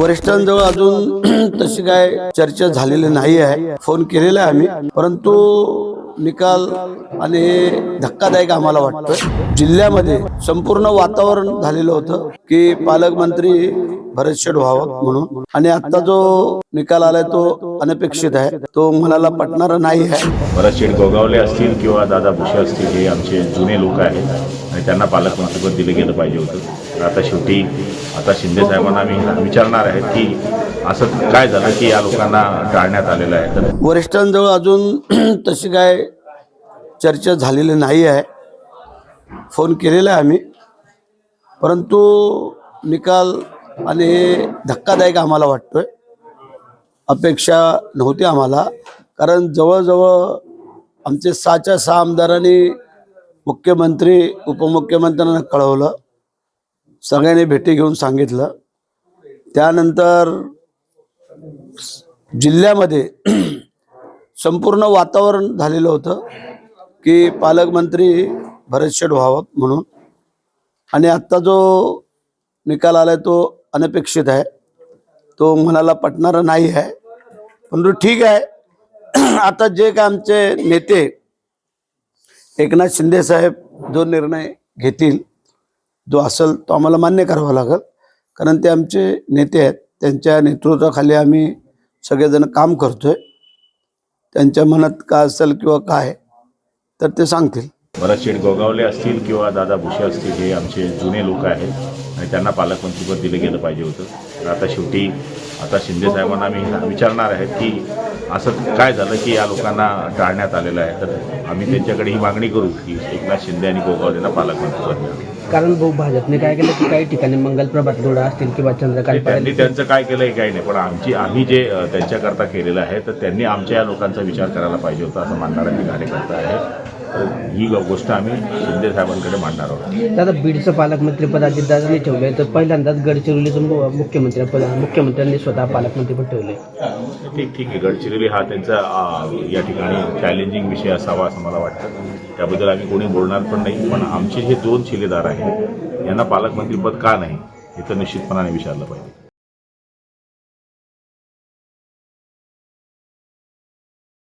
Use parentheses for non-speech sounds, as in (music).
वरिष्ठांजवळ अजून (clears throat) तशी काय चर्चा झालेली नाही आहे. फोन केलेला आहे आम्ही. परंतु निकाल आणि धक्कादायक आम्हाला वाटतं. जिल्ह्यामध्ये संपूर्ण वातावरण झालेलं होतं की पालकमंत्री भरत शेठ व्हावं म्हणून. आणि आता जो निकाल आलाय तो अनपेक्षित आहे. तो मनाला पटणारा नाही आहे. भरत शेठ गोगावले असतील किंवा दादा भुसे असतील हे आमचे जुने लोक आहेत. आणि त्यांना पालकमंत्रीपद दिलं गेलं पाहिजे होतं. तर आता शेवटी आता शिंदे साहेबांना आम्ही विचारणार आहेत की असं काय झालं की या लोकांना टाळण्यात आलेलं आहे? तर वरिष्ठांजवळ अजून (clears throat) तशी काय चर्चा झालेली नाही आहे. फोन केलेला आहे आम्ही. परंतु निकाल आणि हे धक्कादायक आम्हाला वाटतोय. अपेक्षा नव्हती आम्हाला. कारण जवळजवळ आमचे सहाच्या सहा आमदारांनी मुख्यमंत्री उपमुख्यमंत्र्यांना कळवलं. सगळ्यांनी भेटी घेऊन सांगितलं. त्यानंतर जिल्ह्यामध्ये (clears throat) संपूर्ण वातावरण झालेलं होतं की पालकमंत्री भरत शेठ व्हावं म्हणून. आणि आत्ता जो निकाल आलाय तो अनपेक्षित आहे. तो मनाला पटणारा नाही आहे. परंतु ठीक आहे. (clears throat) आता जे काय आमचे नेते एकनाथ शिंदे साहेब जो निर्णय घेतील जो असेल तो आम्हाला मान्य करावा लागेल. कारण ते आमचे नेते आहेत. त्यांच्या नेतृत्वाखाली आम्ही सगळेजण काम करतोय. त्यांच्या मनात काय असेल किंवा काय तर ते सांगतील. भरत शेठ गोगावले असतील किंवा दादा भुसे असतील हे आमचे जुने लोक आहेत आणि त्यांना पालकमंत्रीपद दिलं गेलं पाहिजे होतं. तर आता शेवटी आता शिंदे साहेबांना आम्ही विचारणार आहेत की असं काय झालं की या लोकांना टाळण्यात आलेलं आहे? तर आम्ही त्यांच्याकडे ही मागणी करू की एकनाथ शिंदे आणि गोगावलेंना पालकमंत्रीपद मिळावं कारण भाऊ भाजपने काय केलं की काही ठिकाणी मंगलप्रभात जोडा असतील किंवा चंद्रकांत त्यांनी त्यांचं काय केलं हे काही नाही पण आमची आम्ही जे त्यांच्याकरता केलेलं आहे तर त्यांनी आमच्या या लोकांचा विचार करायला पाहिजे होता असं मानणारा मी कार्यकर्ता आहे. ही गोष्ट आम्ही शिंदे साहेबांकडे मांडणार आहोत. दादा बीडचं पालकमंत्रीपद अजितदादांनी ठेवलंय तर पहिल्यांदाच गडचिरोलीचं मु- मुख्यमंत्रीपद मुख्यमंत्र्यांनी स्वतः पालकमंत्रीपद ठेवले. ठीक ठीक आहे. गडचिरोली हा त्यांचा या ठिकाणी चॅलेंजिंग विषय असावा असं मला वाटतं. त्याबद्दल आम्ही कोणी बोलणार पण नाही पण आमचे जे दोन शिलेदार आहेत यांना पालकमंत्रीपद का नाही हे तर निश्चितपणाने विचारलं पाहिजे.